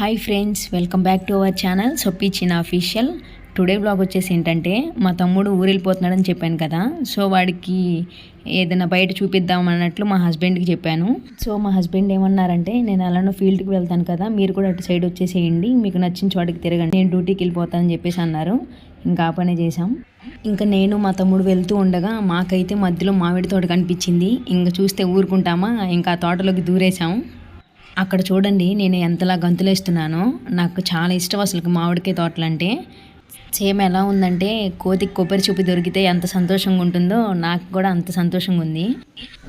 Hi friends welcome back to our channel సొప్పి చిన్న official today blog వచ్చేసి ఏంటంటే మా తమ్ముడు ఊరు వెళ్ళిపోతున్నాడని చెప్పాను కదా. సో వాడికి ఏదైనా బయట చూపిద్దాం అన్నట్లు మా హస్బెండ్కి చెప్పాను. సో మా హస్బెండ్ ఏమన్నారంటే నేను అలానో ఫీల్డ్కి వెళ్తాను కదా మీరు కూడా అటు సైడ్ వచ్చేసేయండి మీకు నచ్చిన చోటికి తిరగండి నేను డ్యూటీకి వెళ్ళిపోతానని చెప్పేసి అన్నారు. ఇంకా ఆ పనే చేసాం ఇంకా నేను మా తమ్ముడు వెళ్తూ ఉండగా మాకైతే మధ్యలో మామిడి తోట కనిపించింది. ఇంకా చూస్తే ఊరుకుంటామా ఇంకా ఆ తోటలోకి దూరేశాం. అక్కడ చూడండి నేను ఎంతలా గంతులేస్తున్నానో. నాకు చాలా ఇష్టం అసలు మామిడికాయ తోటలు అంటే సేమ్ ఎలా ఉందంటే కోతికి కొబ్బరి చూపి దొరికితే ఎంత సంతోషంగా ఉంటుందో నాకు కూడా అంత సంతోషంగా ఉంది.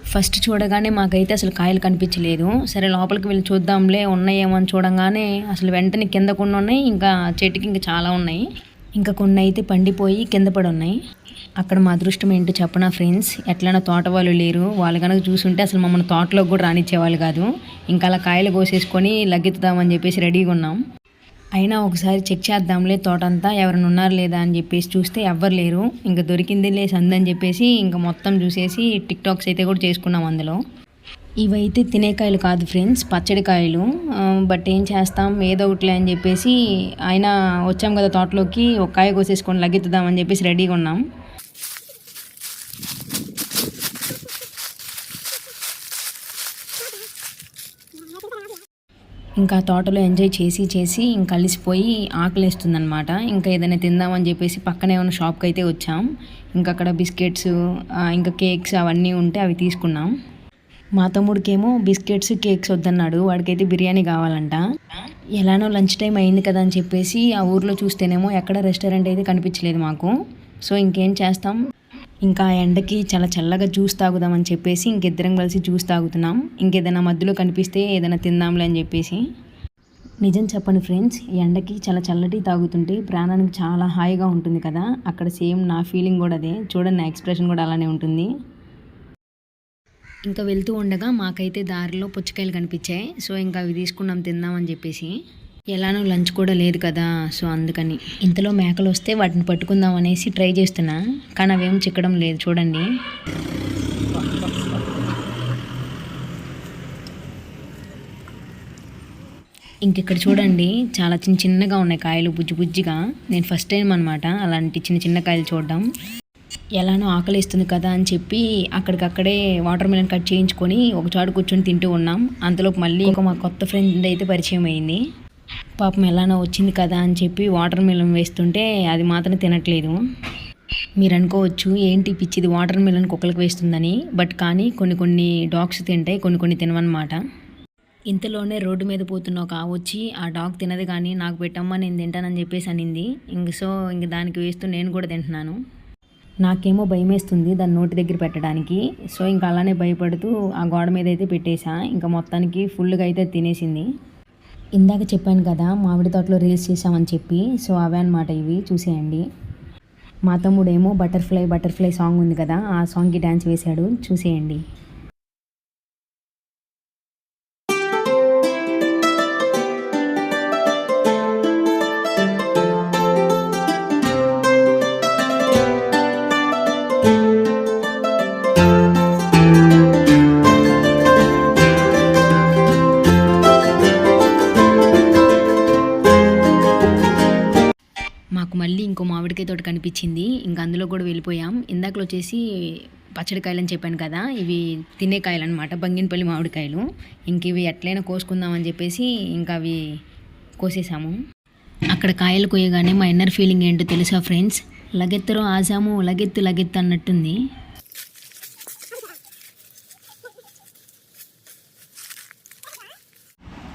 ఫస్ట్ చూడగానే మాకైతే అసలు కాయలు కనిపించలేదు. సరే లోపలికి వెళ్ళి చూద్దాంలే ఉన్నాయేమో అని చూడంగానే అసలు వెంటనే కింద కొన్ని ఉన్నాయి ఇంకా చెట్టుకి ఇంకా చాలా ఉన్నాయి. ఇంకా కొన్ని అయితే పండిపోయి కింద పడి ఉన్నాయి. అక్కడ మా అదృష్టం ఏంటో చెప్పనా ఫ్రెండ్స్ ఎట్లైనా తోట వాళ్ళు లేరు. వాళ్ళు కనుక చూసుంటే అసలు మమ్మల్ని తోటలోకి కూడా రానిచ్చేవాళ్ళు కాదు. ఇంకా అలా కాయలు కోసేసుకొని లగ్గెత్తుదామని చెప్పేసి రెడీగా ఉన్నాం. అయినా ఒకసారి చెక్ చేద్దాంలే తోట అంతా ఎవరైనా ఉన్నారు లేదా అని చెప్పేసి చూస్తే ఎవ్వరు లేరు. ఇంకా దొరికింది లే సందని చెప్పేసి ఇంకా మొత్తం చూసేసి టిక్ టాక్స్ అయితే కూడా చేసుకున్నాం అందులో. ఇవైతే తినేకాయలు కాదు ఫ్రెండ్స్ పచ్చడి కాయలు. బట్ ఏం చేస్తాం? ఏదో ఒకటిలే అని చెప్పేసి అయినా వచ్చాం కదా తోటలోకి ఒక కాయ కోసేసుకొని లగ్గెత్తుదామని చెప్పేసి రెడీగా ఉన్నాం. ఇంకా తోటలో ఎంజాయ్ చేసి చేసి ఇంకా అలిసిపోయి ఆకలిస్తుందన్నమాట. ఇంకా ఏదైనా తిందామని చెప్పేసి పక్కనే ఉన్న షాప్కి అయితే వచ్చాం. ఇంకా అక్కడ బిస్కెట్స్ ఇంకా కేక్స్ అవన్నీ ఉంటే అవి తీసుకున్నాం. మా తమ్ముడికేమో బిస్కెట్స్ కేక్స్ వద్దన్నాడు. వాడికైతే బిర్యానీ కావాలంట. ఎలానో లంచ్ టైం అయింది కదా అని చెప్పేసి ఆ ఊర్లో చూస్తేనేమో ఎక్కడ రెస్టారెంట్ అయితే కనిపించలేదు మాకు. సో ఇంకేం చేస్తాం? ఇంకా ఎండకి చాలా చల్లగా జ్యూస్ తాగుదామని చెప్పేసి ఇంకిద్దరం కలిసి జ్యూస్ తాగుతున్నాం. ఇంకేదైనా మధ్యలో కనిపిస్తే ఏదైనా తిందాంలే అని చెప్పేసి. నిజం చెప్పండి ఫ్రెండ్స్ ఈ ఎండకి చాలా చల్లటి తాగుతుంటే ప్రాణానికి చాలా హాయిగా ఉంటుంది కదా. అక్కడ సేమ్ నా ఫీలింగ్ కూడా అదే. చూడండి నా ఎక్స్ప్రెషన్ కూడా అలానే ఉంటుంది. ఇంకా వెళ్తూ ఉండగా మాకైతే దారిలో పుచ్చకాయలు కనిపించాయి. సో ఇంకా అవి తీసుకున్నాం తిందామని చెప్పేసి. ఎలానో లంచ్ కూడా లేదు కదా సో అందుకని. ఇంతలో మేకలు వస్తే వాటిని పట్టుకుందాం అనేసి ట్రై చేస్తున్నా కానీ అవేం చిక్కడం లేదు చూడండి. ఇంకిక్కడ చూడండి చాలా చిన్న చిన్నగా ఉన్నాయి కాయలు బుజ్జి బుజ్జిగా. నేను ఫస్ట్ టైం అనమాట అలాంటి చిన్న చిన్న కాయలు చూడడం. ఎలానో ఆకలిస్తుంది కదా అని చెప్పి అక్కడికక్కడే వాటర్ మిలన్ కట్ చేయించుకొని ఒక చోట కూర్చొని తింటూ ఉన్నాం. అంతలోపు మళ్ళీ ఒక మా కొత్త ఫ్రెండ్ అయితే పరిచయం అయింది. పాపం ఎలానో వచ్చింది కదా అని చెప్పి వాటర్ మిలన్ వేస్తుంటే అది మాత్రం తినట్లేదు. మీరు అనుకోవచ్చు ఏంటి పిచ్చిది వాటర్ మిలన్ కుక్కలకు వేస్తుందని? బట్ కానీ కొన్ని కొన్ని డాగ్స్ తింటాయి కొన్ని కొన్ని తినవన్నమాట. ఇంతలోనే రోడ్డు మీద పోతున్న ఒక ఆవు వచ్చి ఆ డాగ్ తినదు కానీ నాకు పెట్టమ్మా నేను తింటానని చెప్పేసి అనింది. ఇంక సో ఇంక దానికి వేస్తూ నేను కూడా తింటున్నాను. నాకేమో భయం వేస్తుంది దాని నోటి దగ్గర పెట్టడానికి. సో ఇంకా అలానే భయపడుతూ ఆ గోడ మీద అయితే పెట్టేశా. ఇంకా మొత్తానికి ఫుల్గా అయితే తినేసింది. ఇందాక చెప్పాను కదా మామిడి తోటలో రీల్స్ చేసామని చెప్పి సో అవే అనమాట ఇవి చూసేయండి. మా తమ్ముడేమో బటర్ఫ్లై బటర్ఫ్లై సాంగ్ ఉంది కదా ఆ సాంగ్కి డ్యాన్స్ వేశాడు చూసేయండి. ఇంకో మామిడికాయ తోట కనిపించింది. ఇంకా అందులో కూడా వెళ్ళిపోయాం. ఇందాకలో వచ్చేసి పచ్చడికాయలు అని చెప్పాను కదా ఇవి తినే కాయలు అనమాట బంగినపల్లి మామిడికాయలు. ఇంక ఇవి ఎట్లయినా కోసుకుందామని చెప్పేసి ఇంకా అవి కోసేసాము. అక్కడ కాయలు కోయగానే మా ఇన్నర్ ఫీలింగ్ ఏంటో తెలుసా ఫ్రెండ్స్ లగెత్తరో ఆసాము లగెత్తు లగెత్తు అన్నట్టుంది.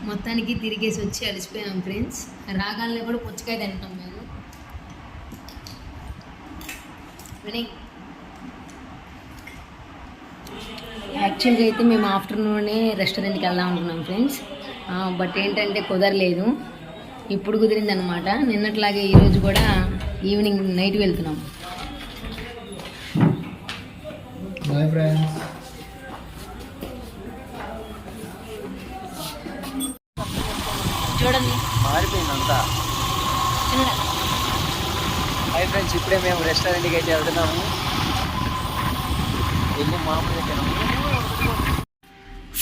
మొత్తానికి తిరిగేసి వచ్చి అలసిపోయాం ఫ్రెండ్స్ రాగానే కూడా పుచ్చకాయ తింటాం మేము. యాక్చువల్గా అయితే మేము ఆఫ్టర్నూనే రెస్టారెంట్కి వెళ్దాం అనుకున్నాం ఫ్రెండ్స్ బట్ ఏంటంటే కుదరలేదు. ఇప్పుడు కుదిరింది అనమాట నిన్నట్లాగే ఈరోజు కూడా ఈవినింగ్ నైట్ వెళ్తున్నాం. హాయ్ ఫ్రెండ్స్ చూడండి. మారిపోయిందంతా. హాయ్ ఫ్రెండ్స్ ఇప్పుడే మేము రెస్టారెంట్కి అయితే వెళ్తున్నాము. వెళ్ళి మామూలుగా తినాము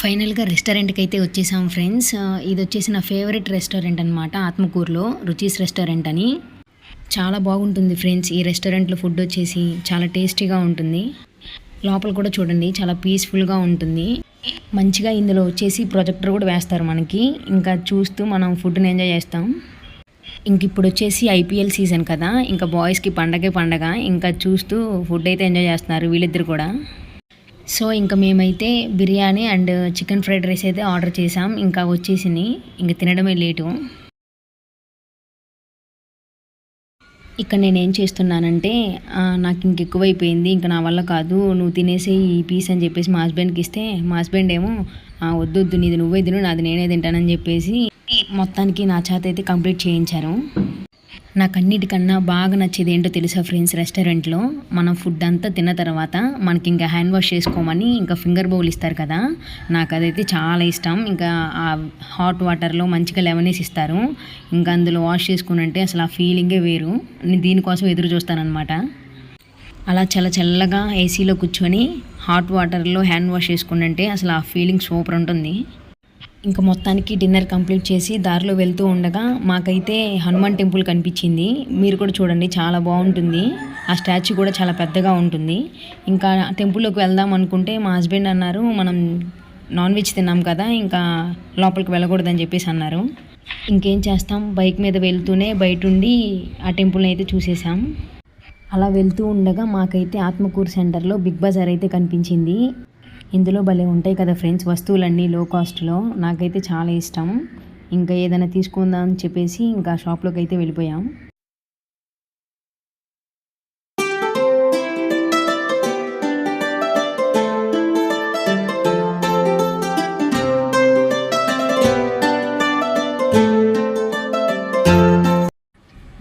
ఫైనల్గా రెస్టారెంట్కి అయితే వచ్చేసాం ఫ్రెండ్స్ ఇది వచ్చేసి నా ఫేవరెట్ రెస్టారెంట్ అనమాట ఆత్మకూరులో రుచీస్ రెస్టారెంట్ అని. చాలా బాగుంటుంది ఫ్రెండ్స్ ఈ రెస్టారెంట్లో ఫుడ్ వచ్చేసి చాలా టేస్టీగా ఉంటుంది. లోపల కూడా చూడండి చాలా పీస్ఫుల్గా ఉంటుంది. మంచిగా ఇందులో వచ్చేసి ప్రొజెక్టర్ కూడా వేస్తారు మనకి. ఇంకా చూస్తూ మనం ఫుడ్ని ఎంజాయ్ చేస్తాం. ఇంక ఇప్పుడు వచ్చేసి ఐపీఎల్ సీజన్ కదా ఇంకా బాయ్స్కి పండగే పండగ ఇంకా చూస్తూ ఫుడ్ అయితే ఎంజాయ్ చేస్తున్నారు వీళ్ళిద్దరు కూడా. సో ఇంకా మేమైతే biryani and chicken fried rice అయితే ఆర్డర్ చేసాం ఇంకా వచ్చేసింది ఇంకా తినడమే లేటు. ఇక్కడ నేను ఏం చేస్తున్నానంటే నాకు ఇంక ఎక్కువైపోయింది ఇంకా నా వల్ల కాదు నువ్వు తినేసే ఈ పీస్ అని చెప్పేసి మా హస్బెండ్కి ఇస్తే మా హస్బెండ్ ఏమో వద్దొద్దు వద్దు నీది నువ్వే తిను నాది నేనే తింటానని చెప్పేసి మొత్తానికి నా చేత అయితే కంప్లీట్ చేయించారు. నాకు అన్నిటికన్నా బాగా నచ్చేది ఏంటో తెలుసా ఫ్రెండ్స్ రెస్టారెంట్లో? మనం ఫుడ్ అంతా తిన్న తర్వాత మనకి ఇంకా హ్యాండ్ వాష్ చేసుకోమని ఇంకా ఫింగర్ బౌల్ ఇస్తారు కదా? నాకు అదైతే చాలా ఇష్టం. ఇంకా ఆ హాట్ వాటర్లో మంచిగా లెమనేసి ఇస్తారు. ఇంకా అందులో వాష్ చేసుకుని అసలు ఆ ఫీలింగే వేరు. నేను దీనికోసం ఎదురు చూస్తానన్నమాట. అలా చల్ల చల్లగా ఏసీలో కూర్చొని హాట్ వాటర్లో హ్యాండ్ వాష్ చేసుకుంటే అసలు ఆ ఫీలింగ్ సూపర్ ఉంటుంది. ఇంకా మొత్తానికి డిన్నర్ కంప్లీట్ చేసి దారిలో వెళ్తూ ఉండగా మాకైతే హనుమాన్ టెంపుల్ కనిపించింది. మీరు కూడా చూడండి చాలా బాగుంటుంది. ఆ స్టాచ్యూ కూడా చాలా పెద్దగా ఉంటుంది. ఇంకా టెంపుల్లోకి వెళ్దాం అనుకుంటే మా హస్బెండ్ అన్నారు మనం నాన్ వెజ్ తిన్నాం కదా ఇంకా లోపలికి వెళ్ళకూడదని చెప్పేసి అన్నారు. ఇంకేం చేస్తాం? బైక్ మీద వెళ్తూనే బయట ఉండి ఆ టెంపుల్ని అయితే చూసేసాం. అలా వెళ్తూ ఉండగా మాకైతే ఆత్మకూరు సెంటర్లో బిగ్ బజార్ అయితే కనిపించింది. ఇందులో భలే ఉంటాయి కదా ఫ్రెండ్స్ వస్తువులన్నీ లో. కాస్ట్లో నాకైతే చాలా ఇష్టం. ఇంకా ఏదైనా తీసుకుందాం అని చెప్పేసి ఇంకా షాప్లోకి అయితే వెళ్ళిపోయాం.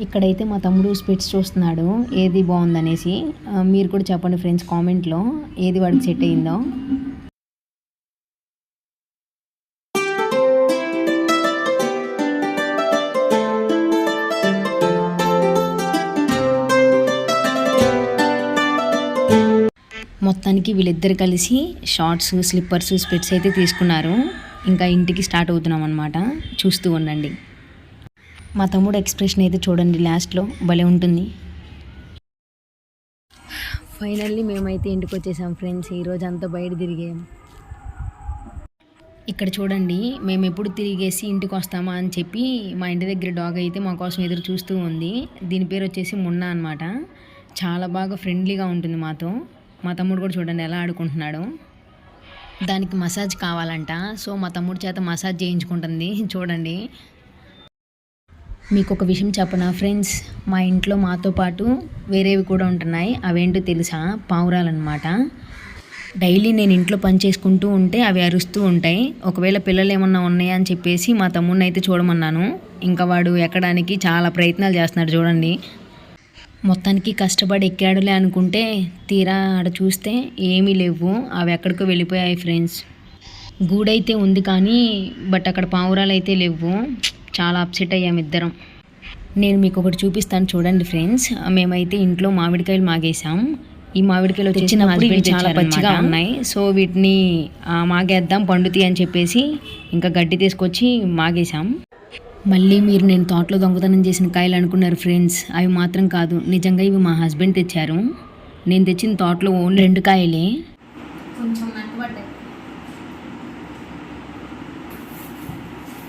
ఇక్కడైతే మా తమ్ముడు స్పెట్స్ చూస్తున్నాడు ఏది బాగుందనేసి. మీరు కూడా చెప్పండి ఫ్రెండ్స్ కామెంట్లో ఏది వాడికి సెట్ అయిందో. మొత్తానికి వీళ్ళిద్దరు కలిసి షార్ట్స్ స్లిప్పర్స్ స్పెట్స్ అయితే తీసుకున్నారు. ఇంకా ఇంటికి స్టార్ట్ అవుతున్నాం అనమాట చూస్తూ ఉండండి. మా తమ్ముడు ఎక్స్ప్రెషన్ అయితే చూడండి లాస్ట్లో. భలే ఉంటుంది. ఫైనల్లీ మేమైతే ఇంటికి వచ్చేసాం ఫ్రెండ్స్. ఈరోజు అంతా బయట తిరిగాం. ఇక్కడ చూడండి మేము ఎప్పుడు తిరిగేసి ఇంటికి వస్తామా అని చెప్పి మా ఇంటి దగ్గర డాగ్ అయితే మా కోసం ఎదురు చూస్తూ ఉంది. దీని పేరు వచ్చేసి మున్నా అనమాట చాలా బాగా ఫ్రెండ్లీగా ఉంటుంది మాతో. మా తమ్ముడు కూడా చూడండి ఎలా ఆడుకుంటున్నాడు. దానికి మసాజ్ కావాలంట. సో మా తమ్ముడు చేత మసాజ్ చేయించుకుంటుంది. చూడండి. మీకు ఒక విషయం చెప్పనా ఫ్రెండ్స్? మా ఇంట్లో మాతో పాటు వేరేవి కూడా ఉంటున్నాయి. అవేంటో తెలుసా? పావురాలన్నమాట. డైలీ నేను ఇంట్లో పని చేసుకుంటూ ఉంటే అవి అరుస్తూ ఉంటాయి. ఒకవేళ పిల్లలు ఏమన్నా ఉన్నాయా అని చెప్పేసి మా తమ్ముడిని అయితే చూడమన్నాను. ఇంకా వాడు ఎక్కడానికి చాలా ప్రయత్నాలు చేస్తున్నాడు చూడండి. మొత్తానికి కష్టపడి ఎక్కాడులే అనుకుంటే తీరా ఆడ చూస్తే ఏమీ లేవు. అవి ఎక్కడికో వెళ్ళిపోయాయి ఫ్రెండ్స్. గూడైతే ఉంది కానీ బట్ అక్కడ పావురాలు అయితే లేవు. చాలా అప్సెట్ అయ్యాం ఇద్దరం. నేను మీకు ఒకటి చూపిస్తాను చూడండి ఫ్రెండ్స్ మేమైతే ఇంట్లో మామిడికాయలు మాగేసాం ఈ మామిడికాయలు వచ్చినప్పుడు ఇవి చాలా పచ్చిగా ఉన్నాయి. సో వీటిని మాగేద్దాం పండుతాయి అని చెప్పేసి ఇంకా గడ్డి తీసుకొచ్చి మాగేసాం మళ్ళీ మీరు నేను తోటలో దొంగతనం చేసిన కాయలు అనుకున్నారు ఫ్రెండ్స్ అవి మాత్రం కాదు నిజంగా ఇవి మా హస్బెండ్ తెచ్చారు. నేను తెచ్చిన తోటలో ఓన్లీ రెండు కాయలే కొంచెం నట్టుబడ్డాయి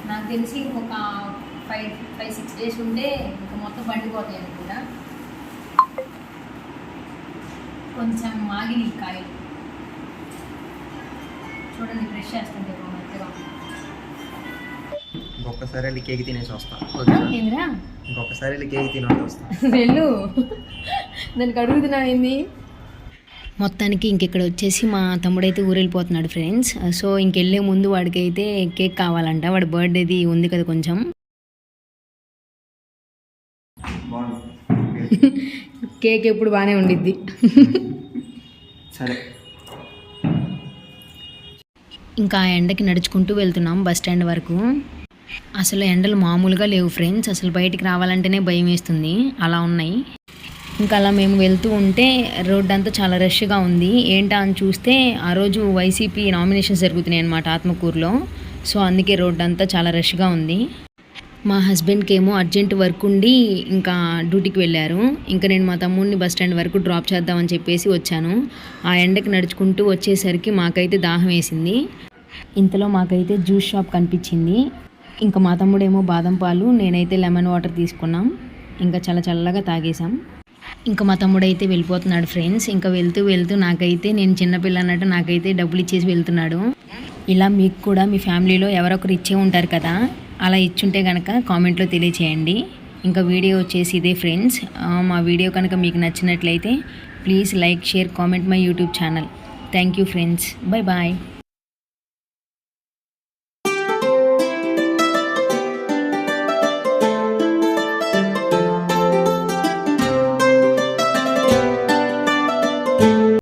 నాకు తెలిసి ఒక ఫైవ్ ఫైవ్ సిక్స్ డేస్ ఉంటే ఇంకా మొత్తం పండిపోతాయి అనుకుంటా. కొంచెం మాగిన కాయలు చూడండి ఫ్రెష్ చేస్తుంటే మెత్తగా. ఇంకొకసారి వెళ్ళి కేక్ తినేసి వస్తా. ఏంద్రా? ఇంకొకసారి వెళ్ళి కేక్ తినేసి వస్తా. వెళ్ళు. దానికి అడుగుతున్నా ఏంది? మొత్తానికి ఇంకెక్కడ వచ్చేసి మా తమ్ముడైతే ఊరెళ్ళిపోతున్నాడు ఫ్రెండ్స్ సో ఇంకెళ్ళే ముందు వాడికి అయితే కేక్ కావాలంట. వాడి బర్త్డేది ఉంది కదా కొంచెం. కేక్ ఎప్పుడు బాగానే ఉండిద్ది. సరే. ఇంకా ఆ ఎండకి నడుచుకుంటూ వెళ్తున్నాం బస్ స్టాండ్ వరకు. అసలు ఎండలు మామూలుగా లేవు ఫ్రెండ్స్ అసలు బయటికి రావాలంటేనే భయం వేస్తుంది. అలా ఉన్నాయి. ఇంకా అలా మేము వెళ్తూ ఉంటే రోడ్ అంతా చాలా రష్గా ఉంది. ఏంటా అని చూస్తే ఆ రోజు వైసీపీ నామినేషన్స్ జరుగుతున్నాయి అన్నమాట ఆత్మకూరులో. సో అందుకే రోడ్ అంతా చాలా రష్గా ఉంది. మా హస్బెండ్కి ఏమో అర్జెంట్ వర్క్ ఉండి ఇంకా డ్యూటీకి వెళ్ళారు. ఇంకా నేను మా తమ్ముడిని బస్ స్టాండ్ వరకు డ్రాప్ చేద్దామని చెప్పేసి వచ్చాను. ఆ ఎండకి నడుచుకుంటూ వచ్చేసరికి మాకైతే దాహం వేసింది. ఇంతలో మాకైతే జ్యూస్ షాప్ కనిపించింది. ఇంకా మా తమ్ముడేమో బాదం పాలు నేనైతే లెమన్ వాటర్ తీసుకున్నాం. ఇంకా చాలా చల్లగా తాగేసాం ఇంకా మా తమ్ముడు అయితే వెళ్ళిపోతున్నాడు ఫ్రెండ్స్. ఇంకా వెళ్తూ వెళ్తూ నాకైతే నేను చిన్నపిల్ల అన్నట్టు నాకైతే డబ్బులు ఇచ్చేసి వెళ్తున్నాడు. ఇలా మీకు కూడా మీ ఫ్యామిలీలో ఎవరొకరు ఇచ్చే ఉంటారు కదా అలా ఇచ్చుంటే కనుక కామెంట్లో తెలియచేయండి. ఇంకా వీడియో వచ్చేసి ఇదే ఫ్రెండ్స్. మా వీడియో కనుక మీకు నచ్చినట్లయితే please like share comment my YouTube channel. Thank you friends. Bye bye.